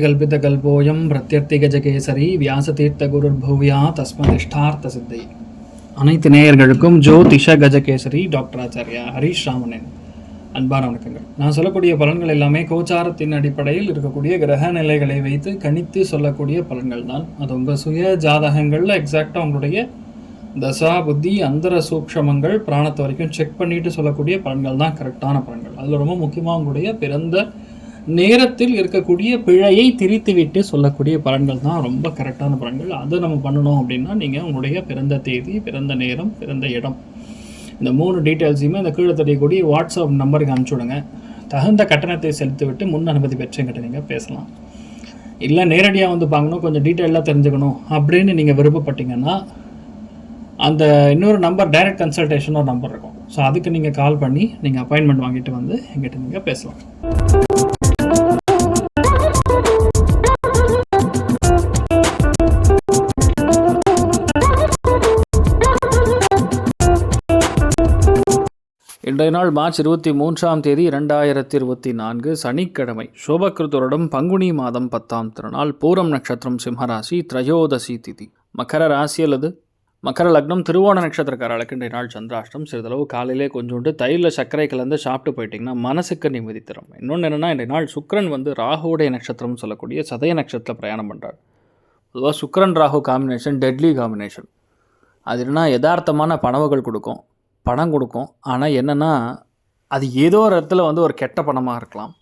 கல்போயம் பிரத்யர்த்திகல்பிதகல்போயம் பிரத்யர்த்திகஜகேசரி வியாசதீர்த்த குருர்பூவியா தஸ்மதிஷ்டார்த்த சித்தை அனைத்து நேயர்களுக்கும் ஜோதிஷ கஜகேசரி டாக்டர் ஆச்சாரியா ஹரிஷ் ராமனன் அன்பான வணக்கங்கள் நான் சொல்லக்கூடிய பலன்கள் எல்லாமே கோச்சாரத்தின் அடிப்படையில் இருக்கக்கூடிய கிரக நிலைகளை வைத்து கணித்து சொல்லக்கூடிய பலன்கள் தான். அது உங்கள் சுய ஜாதகங்களில் எக்ஸாக்டாக உங்களுடைய தசா புத்தி அந்தர சூக்ஷமங்கள் பிராணத்தை வரைக்கும் செக் பண்ணிட்டு சொல்லக்கூடிய பலன்கள் தான் கரெக்டான பலன்கள். அதில் ரொம்ப முக்கியமாக உங்களுடைய பிறந்த நேரத்தில் இருக்கக்கூடிய பிழையை திரித்துவிட்டு சொல்லக்கூடிய பலன்கள் தான் ரொம்ப கரெக்டான பலன்கள். அதை நம்ம பண்ணணும் அப்படின்னா நீங்கள் உங்களுடைய பிறந்த தேதி பிறந்த நேரம் பிறந்த இடம். இந்த மூணு டீட்டெயில்ஸையுமே இந்த கீழே தெரியக்கூடிய வாட்ஸ்அப் நம்பருக்கு அனுப்பிச்சி விடுங்க தகுந்த கட்டணத்தை செலுத்திவிட்டு முன் அனுமதி பெற்றுங்கிட்ட நீங்கள் பேசலாம். இல்லை நேரடியாக வந்து பார்க்கணும் கொஞ்சம் டீட்டெயிலாக தெரிஞ்சுக்கணும் அப்படின்னு நீங்கள் விருப்பப்பட்டீங்கன்னா அந்த இன்னொரு நம்பர் டைரக்ட் கன்சல்டேஷன் ஒரு நம்பர் இருக்கும். ஸோ அதுக்கு நீங்கள் கால் பண்ணி நீங்கள் அப்பாயின்மெண்ட் வாங்கிட்டு வந்து எங்கிட்ட நீங்கள் பேசலாம். இன்றைய நாள் மார்ச் இருபத்தி மூன்றாம் தேதி இரண்டாயிரத்தி இருபத்தி நான்கு சனிக்கிழமை. சோபகிருத்துடன் பங்குனி மாதம் பத்தாம் திருநாள் பூரம் நட்சத்திரம் சிம்மராசி திரையோதசி திதி. மகர ராசி அல்லது? மகர லக்னம் திருவோண நட்சத்திரக்காரர்களுக்கு இன்றைய நாள் சந்திராஷ்டம். சிறிதளவு காலையிலே கொஞ்சோண்டு தயிரில் சர்க்கரை கலந்து சாப்பிட்டு போயிட்டிங்கன்னா மனசுக்கு நிம்மதி தரும். இன்னொன்று என்னென்னா இன்றைய நாள் சுக்கரன் வந்து ராகுவுடைய நட்சத்திரம் சொல்லக்கூடிய சதய நட்சத்திரத்தில் பிரயாணம் பண்ணுறார் பொதுவாக சுக்கரன் ராகு காம்பினேஷன் டெட்லி காம்பினேஷன் அது என்னன்னா யதார்த்தமான பணவுகள் கொடுக்கும். பணம் கொடுக்கும். ஆனால் என்னென்னா அது ஏதோ ஒரு இடத்துல வந்து ஒரு கெட்ட பணமாக இருக்கலாம்.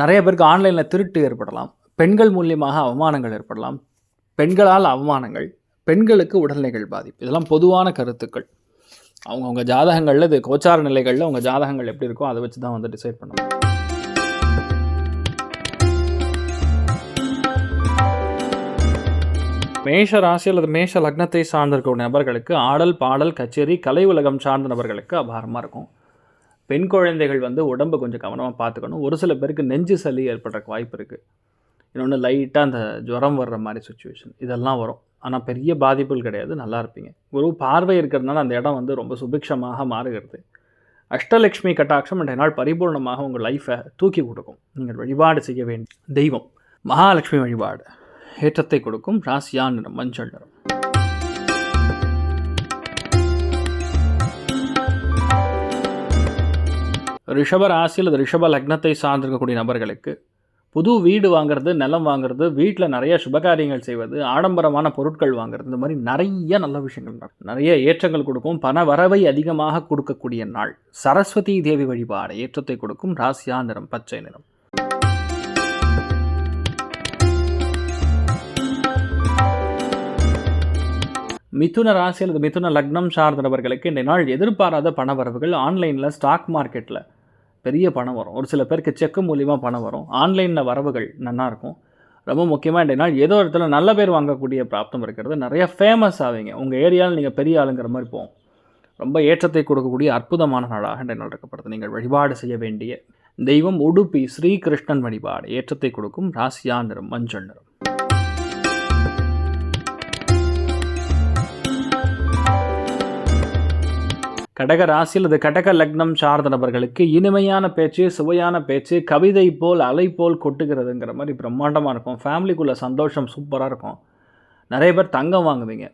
நிறைய பேருக்கு ஆன்லைனில் திருட்டு ஏற்படலாம். பெண்கள் மூலியமாக அவமானங்கள் ஏற்படலாம். பெண்களால் அவமானங்கள் பெண்களுக்கு உடல்நிலைகள் பாதிப்பு. இதெல்லாம் பொதுவான கருத்துக்கள். அவங்கவுங்க ஜாதகங்களில் இது கோச்சார நிலைகளில் உங்கள் ஜாதகங்கள் எப்படி இருக்கோ அதை வச்சு தான் வந்து டிசைட் பண்ணணும். மேஷ ராசி அல்லது மேஷ லக்னத்தை சார்ந்திருக்கிற நபர்களுக்கு ஆடல் பாடல் கச்சேரி கலை உலகம் சார்ந்த நபர்களுக்கு அபாரமாக இருக்கும். பெண் குழந்தைகள் வந்து உடம்பு கொஞ்சம் கவனமாக பார்த்துக்கணும். ஒரு சில பேருக்கு நெஞ்சு சளி ஏற்படுறக்கு வாய்ப்பு இருக்குது இன்னொன்று லைட்டாக அந்த ஜுரம் வர்ற மாதிரி சுச்சுவேஷன் இதெல்லாம் வரும். ஆனால் பெரிய பாதிப்புகள் கிடையாது. நல்லா இருப்பீங்க. குரு பார்வை இருக்கிறதுனால அந்த இடம் வந்து ரொம்ப சுபிக்ஷமாக மாறுகிறது. அஷ்டலக்ஷ்மி கட்டாட்சம் இன்றைய நாள் பரிபூர்ணமாக உங்கள் லைஃப்பை தூக்கி கொடுக்கும். நீங்கள் வழிபாடு செய்ய வேண்டிய தெய்வம். மகாலட்சுமி வழிபாடு. ஏற்றத்தை கொடுக்கும் ராசியா நிறம் மஞ்சள் நிறம். ரிஷப ராசி அல்லது ரிஷப லக்னத்தை சார்ந்திருக்கக்கூடிய நபர்களுக்கு புது வீடு வாங்குறது நிலம் வாங்குறது வீட்டில் நிறைய சுபகாரியங்கள் செய்வது ஆடம்பரமான பொருட்கள் வாங்குறது இந்த மாதிரி நிறைய நல்ல விஷயங்கள் நடக்கும். நிறைய ஏற்றங்கள் கொடுக்கும் பண வரவை அதிகமாக கொடுக்கக்கூடிய நாள். சரஸ்வதி தேவி வழிபாடு ஏற்றத்தை கொடுக்கும் ராசியா நிறம் பச்சை நிறம். மிதுன ராசி அல்லது மிதுன லக்னம் சார்ந்தவர்களுக்கு இந்த நாள் எதிர்பாராத பண வரவுகள். ஆன்லைனில் ஸ்டாக் மார்க்கெட்டில் பெரிய பணம் வரும். ஒரு சில பேருக்கு செக்கு மூலியமாக பணம் வரும். ஆன்லைனில் வரவுகள் நல்லாயிருக்கும் ரொம்ப முக்கியமாக இந்த நாள் ஏதோ இடத்துல நல்ல பேர் வாங்கக்கூடிய பிராப்தம் இருக்கிறது. நிறையா ஃபேமஸ் ஆவீங்க. உங்கள் ஏரியாவில் நீங்கள் பெரிய ஆளுங்கிற மாதிரி போகும். ரொம்ப ஏற்றத்தை கொடுக்கக்கூடிய அற்புதமான நாளாக இந்த நாள் இருக்கப்படுது. நீங்கள் வழிபாடு செய்ய வேண்டிய தெய்வம் உடுப்பி ஸ்ரீகிருஷ்ணன் வழிபாடு. ஏற்றத்தை கொடுக்கும் ராசியா நிறம் மஞ்சள் நிறம். கடக ராசி அல்லது கடக லக்னம் சார்ந்த நபர்களுக்கு இனிமையான பேச்சு சுவையான பேச்சு கவிதை போல் அலை போல் கொட்டுகிறதுங்கிற மாதிரி பிரம்மாண்டமாக இருக்கும். ஃபேமிலிக்குள்ளே சந்தோஷம் சூப்பராக இருக்கும். நிறைய பேர் தங்கம் வாங்குவீங்க.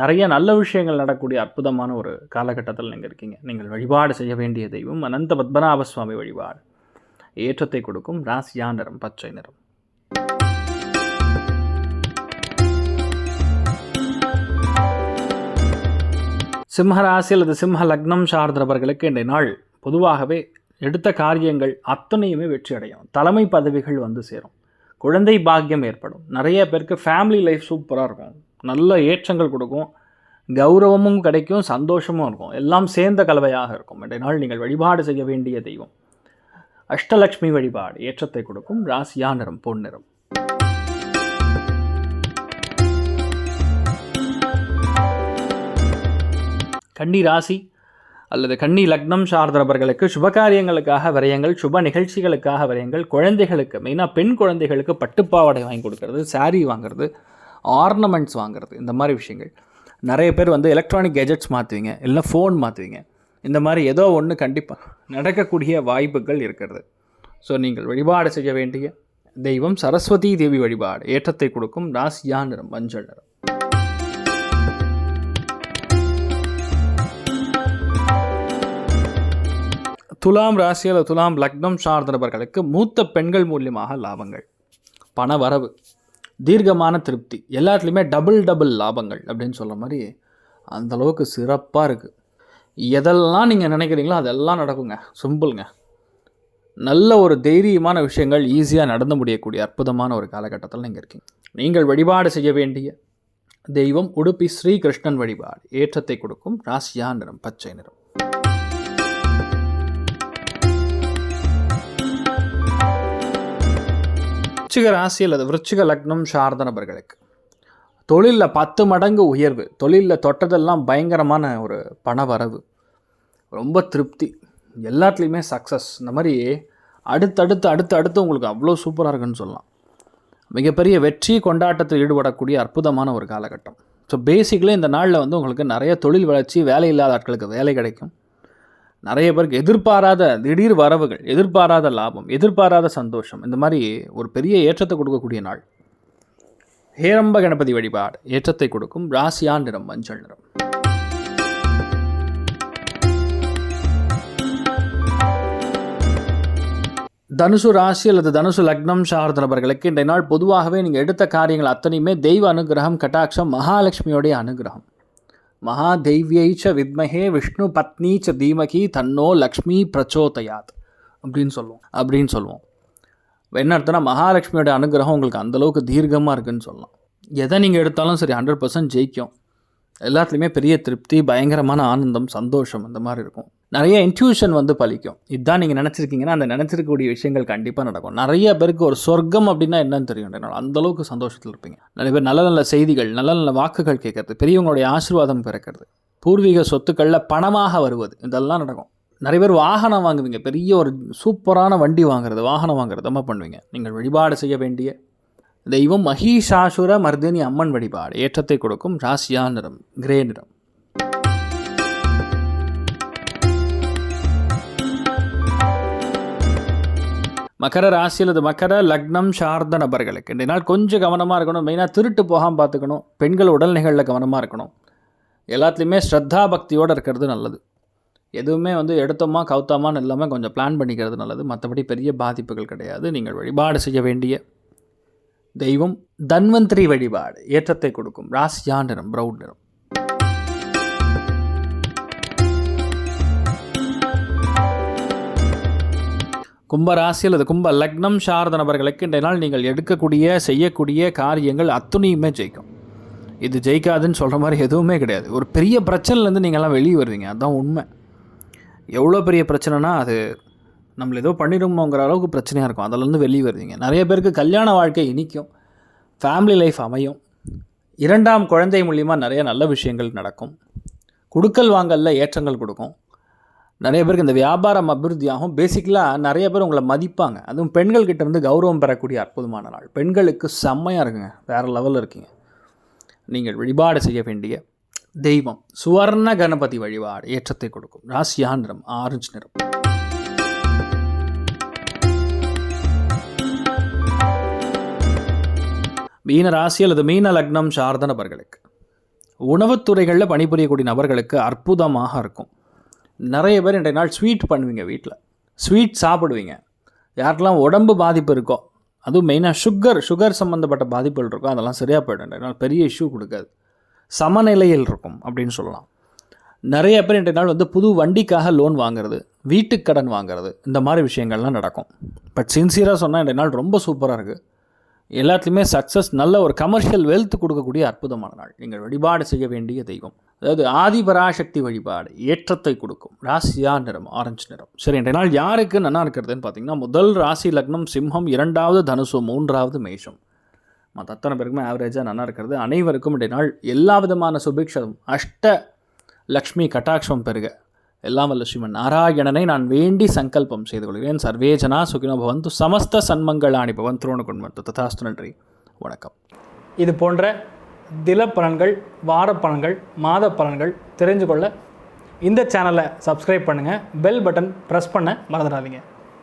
நிறைய நல்ல விஷயங்கள் நடக்கக்கூடிய அற்புதமான ஒரு காலகட்டத்தில் நீங்கள் இருக்கீங்க. நீங்கள் வழிபாடு செய்ய வேண்டிய தெய்வம் அனந்த பத்மநாப சுவாமி வழிபாடு. ஏற்றத்தை கொடுக்கும் ராசியா நிறம் பச்சை நிறம். சிம்மராசி அல்லது சிம்ம லக்னம் சார்ந்தவர்களுக்கு இன்றைய நாள் பொதுவாகவே எடுத்த காரியங்கள் அத்தனையுமே வெற்றி அடையும். தலைமை பதவிகள் வந்து சேரும். குழந்தை பாக்கியம் ஏற்படும். நிறைய பேருக்கு ஃபேமிலி லைஃப் சூப்பராக இருக்கும். நல்ல ஏற்றங்கள் கொடுக்கும். கௌரவமும் கிடைக்கும் சந்தோஷமும் இருக்கும். எல்லாம் சேர்ந்த கலவையாக இருக்கும். இன்றைய நாள் நீங்கள் வழிபாடு செய்ய வேண்டிய தெய்வம். அஷ்டலக்ஷ்மி வழிபாடு ஏற்றத்தை கொடுக்கும். ராசியா நிறம் பொன் கன்னி ராசி அல்லது கன்னி லக்னம் சார்ந்தவர்களுக்கு சுபகாரியங்களுக்காக விரயங்கள் சுப நிகழ்ச்சிகளுக்காக விரயங்கள் குழந்தைகளுக்கு மெயினாக பெண் குழந்தைகளுக்கு பட்டுப்பாவாடை வாங்கி கொடுக்கறது சாரீ வாங்குறது ஆர்னமெண்ட்ஸ் வாங்குறது இந்த மாதிரி விஷயங்கள். நிறைய பேர் வந்து எலக்ட்ரானிக் கெஜெட்ஸ் மாற்றுவீங்க இல்லை ஃபோன் மாற்றுவீங்க இந்த மாதிரி ஏதோ ஒன்று கண்டிப்பாக நடக்கக்கூடிய வாய்ப்புகள் இருக்கிறது. ஸோ நீங்கள் வழிபாடு செய்ய வேண்டிய தெய்வம் சரஸ்வதி தேவி வழிபாடு ஏற்றத்தை கொடுக்கும் ராசியா நிறம் மஞ்சள் நிறம். துலாம் ராசி அல்லது துலாம் லக்னம் சார்ந்தவர்களுக்கு மூத்த பெண்கள் மூலியமாக லாபங்கள். பண வரவு தீர்க்கமான திருப்தி எல்லாத்துலேயுமே டபுள் டபுள் லாபங்கள் அப்படின்னு சொல்கிற மாதிரி அந்த அளவுக்கு சிறப்பாக இருக்குது எதெல்லாம் நீங்கள் நினைக்கிறீங்களோ அதெல்லாம் நடக்குங்க. சிம்பிளுங்க நல்ல ஒரு தைரியமான விஷயங்கள் ஈஸியாக நடந்து முடியக்கூடிய அற்புதமான ஒரு காலகட்டத்தில் நீங்கள் இருக்கீங்க. நீங்கள் வழிபாடு செய்ய வேண்டிய தெய்வம் உடுப்பி ஸ்ரீகிருஷ்ணன் வழிபாடு. ஏற்றத்தை கொடுக்கும் ராசியா நிறம் பச்சை நிறம். விருச்சிக ராசி அல்லது விருச்சிக லக்னம் சார்ந்த நபர்களுக்கு தொழிலில் பத்து மடங்கு உயர்வு தொழிலில் தொட்டதெல்லாம் பயங்கரமான ஒரு பண வரவு ரொம்ப திருப்தி எல்லாத்துலேயுமே சக்ஸஸ் இந்த மாதிரி அடுத்தடுத்து அடுத்து அடுத்து உங்களுக்கு அவ்வளோ சூப்பராக இருக்குன்னு சொல்லலாம். மிகப்பெரிய வெற்றி கொண்டாட்டத்தில் ஈடுபடக்கூடிய அற்புதமான ஒரு காலகட்டம். ஸோ பேசிக்கலி இந்த நாளில் வந்து உங்களுக்கு நிறைய தொழில் வளர்ச்சி வேலை இல்லாத ஆட்களுக்கு வேலை கிடைக்கும். நிறைய பேருக்கு எதிர்பாராத திடீர் வரவுகள் எதிர்பாராத லாபம் எதிர்பாராத சந்தோஷம் இந்த மாதிரி ஒரு பெரிய ஏற்றத்தை கொடுக்கக்கூடிய நாள். ஹேரம்ப கணபதி வழிபாடு ஏற்றத்தை கொடுக்கும் ராசியான் நிறம் மஞ்சள் நிறம். தனுசு ராசி அல்லது தனுசு லக்னம் சார்ந்த நபர்களுக்கு இன்றைய நாள் பொதுவாகவே நீங்கள் எடுத்த காரியங்கள் அத்தனையுமே தெய்வ அனுகிரகம் கட்டாட்சம் மகாலட்சுமியோடைய அனுகிரகம். மகாதெய்வியை ச வித்மகே விஷ்ணு பத்னி ச தீமகி தன்னோ லக்ஷ்மி பிரச்சோதயாத் அப்படின்னு சொல்லுவோம். அப்படின்னு சொல்லுவோம். என்ன அர்த்தம்னா மகாலட்சுமியோட அனுகிரகம் உங்களுக்கு அந்தளவுக்கு தீர்க்கமாக இருக்குன்னு சொல்லலாம். எதை நீங்கள் எடுத்தாலும் சரி ஹண்ட்ரட் பர்சன்ட் ஜெயிக்கும். எல்லாத்துலேயுமே பெரிய திருப்தி பயங்கரமான ஆனந்தம் சந்தோஷம் இந்த மாதிரி இருக்கும். நிறைய இன்ட்யூஷன் வந்து பலிக்கும். இதுதான் நீங்கள் நினச்சிருக்கீங்கன்னா அந்த நினச்சிருக்கக்கூடிய விஷயங்கள் கண்டிப்பாக நடக்கும். நிறைய பேருக்கு ஒரு சொர்க்கம் அப்படின்னா என்னன்னு தெரியும். என்னால் அந்தளவுக்கு சந்தோஷத்தில் இருப்பீங்க. நிறைய பேர் நல்ல நல்ல செய்திகள் நல்ல நல்ல வாக்குகள் கேட்கறது பெரியவங்களுடைய ஆசீர்வாதம் பிறக்கிறது. பூர்வீக சொத்துக்களில் பணமாக வருவது இதெல்லாம் நடக்கும். நிறைய பேர் வாகனம் வாங்குவீங்க. பெரிய ஒரு சூப்பரான வண்டி வாங்குறது வாகனம் வாங்குறது ரொம்ப பண்ணுவீங்க. நீங்கள் வழிபாடு செய்ய வேண்டிய தெய்வம் மகிஷாசுர மர்தினி அம்மன் வழிபாடு ஏற்றத்தை கொடுக்கும் ராசியா நிறம் கிரே நிறம். மகர ராசி அல்லது மகர லக்னம் சார்ந்த நபர்களுக்கு. இந்த நாள் கொஞ்சம் கவனமாக இருக்கணும். மெயினாக திருட்டு போகாமல் பார்த்துக்கணும். பெண்கள் உடல்நிலைகளில் கவனமாக இருக்கணும். எல்லாத்துலேயுமே ஸ்ரத்தா பக்தியோடு இருக்கிறது நல்லது. எதுவுமே வந்து எடுத்தோமா கவுத்தாமான்னு இல்லாமல் கொஞ்சம் பிளான் பண்ணிக்கிறது நல்லது. மற்றபடி பெரிய பாதிப்புகள் கிடையாது. நீங்கள் வழிபாடு செய்ய வேண்டிய தெய்வம் தன்வந்திரி வழிபாடு ஏற்றத்தை கொடுக்கும். ராசியா நிறம் ப்ரௌட் நிறம். கும்பராசி அல்லது கும்ப லக்னம் சார்ந்த நபர்களுக்கு இன்றைய நாள் நீங்கள் எடுக்கக்கூடிய செய்யக்கூடிய காரியங்கள் அத்துணையுமே ஜெயிக்கும். இது ஜெயிக்காதுன்னு சொல்கிற மாதிரி எதுவுமே கிடையாது. ஒரு பெரிய பிரச்சனைலேருந்து நீங்கள்லாம் வெளியே வருவீங்க. அதுதான் உண்மை. எவ்வளோ பெரிய பிரச்சனைனா அது நம்மள ஏதோ பண்ணிடுமோங்கிற அளவுக்கு பிரச்சனையாக இருக்கும். அதிலேருந்து வெளியே வருவீங்க. நிறைய பேருக்கு கல்யாண வாழ்க்கை இனிக்கும். ஃபேமிலி லைஃப் அமையும். இரண்டாம் குழந்தை மூலியமாக நிறைய நல்ல விஷயங்கள் நடக்கும். கொடுக்கல் வாங்கலில் ஏற்றங்கள் கொடுக்கும். நிறைய பேருக்கு இந்த வியாபாரம் அபிவிருத்தியாகும். பேசிக்கலாக நிறைய பேர் உங்களை மதிப்பாங்க. அதுவும் பெண்கள்கிட்ட இருந்து கௌரவம் பெறக்கூடிய அற்புதமான நாள். பெண்களுக்கு செம்மையாக இருக்குங்க. வேறு லெவலில் இருக்கீங்க. நீங்கள் வழிபாடு செய்ய வேண்டிய தெய்வம். சுவர்ண கணபதி வழிபாடு ஏற்றத்தை கொடுக்கும். ராசியா நிறம் ஆரஞ்சு நிறம். மீன ராசி அல்லது மீன லக்னம் சார்ந்த நபர்களுக்கு. உணவுத்துறைகளில் பணிபுரியக்கூடிய நபர்களுக்கு அற்புதமாக இருக்கும். நிறைய பேர் இன்றைய நாள் ஸ்வீட் பண்ணுவீங்க வீட்டில். ஸ்வீட் சாப்பிடுவீங்க. யாருக்கெல்லாம் உடம்பு பாதிப்பு இருக்கோ அதுவும் மெயினாக சுகர் சுகர் சம்மந்தப்பட்ட பாதிப்புகள் இருக்கோ அதெல்லாம் சரியாக போய்டும். இன்றைய நாள் பெரிய இஷ்யூ கொடுக்காது. சமநிலையில் இருக்கும் அப்படின்னு சொல்லலாம். நிறைய பேர் இன்றைய நாள் வந்து புது வண்டிக்காக லோன் வாங்குறது வீட்டுக்கடன் வாங்குறது இந்த மாதிரி விஷயங்கள்லாம் நடக்கும். பட் சின்சியராக சொன்னால் இன்றைய நாள் ரொம்ப சூப்பராக இருக்குது எல்லாத்துலேயுமே சக்ஸஸ் நல்ல ஒரு கமர்ஷியல் வெல்த் கொடுக்கக்கூடிய அற்புதமான நாள். நீங்கள் வழிபாடு செய்ய வேண்டிய தெய்வம். அதாவது ஆதிபராசக்தி வழிபாடு ஏற்றத்தை கொடுக்கும். ராசியா நிறம்? ஆரஞ்சு நிறம். சரி இன்றைய நாள் யாருக்கு நல்லா இருக்கிறதுன்னு பார்த்தீங்கன்னா முதல் ராசி லக்னம் சிம்மம் இரண்டாவது தனுசு மூன்றாவது மேஷம். மற்ற அத்தனை பேருக்குமே ஆவரேஜாக நல்லா இருக்கிறது. அனைவருக்கும் இன்றைய நாள் எல்லா விதமான சுபிக்ஷம். அஷ்ட லக்ஷ்மி கட்டாட்சம் பெருக எல்லாம் வல்ல ஸ்ரீமன் நாராயணனை நான் வேண்டி சங்கல்பம் செய்து கொள்கிறேன். சர்வேஜனா சுகினோ பவந்து சமஸ்த சன்மங்களாணி பவன் கொண்டு ததாஸ்து நன்றி. வணக்கம். இது போன்ற தில பலன்கள் வார பலன்கள் மாத பலன்கள் தெரிஞ்சு கொள்ள இந்த சேனலை சப்ஸ்கிரைப் பண்ணுங்கள் பெல் பட்டன் ப்ரெஸ் பண்ண மறந்துடாதீங்க.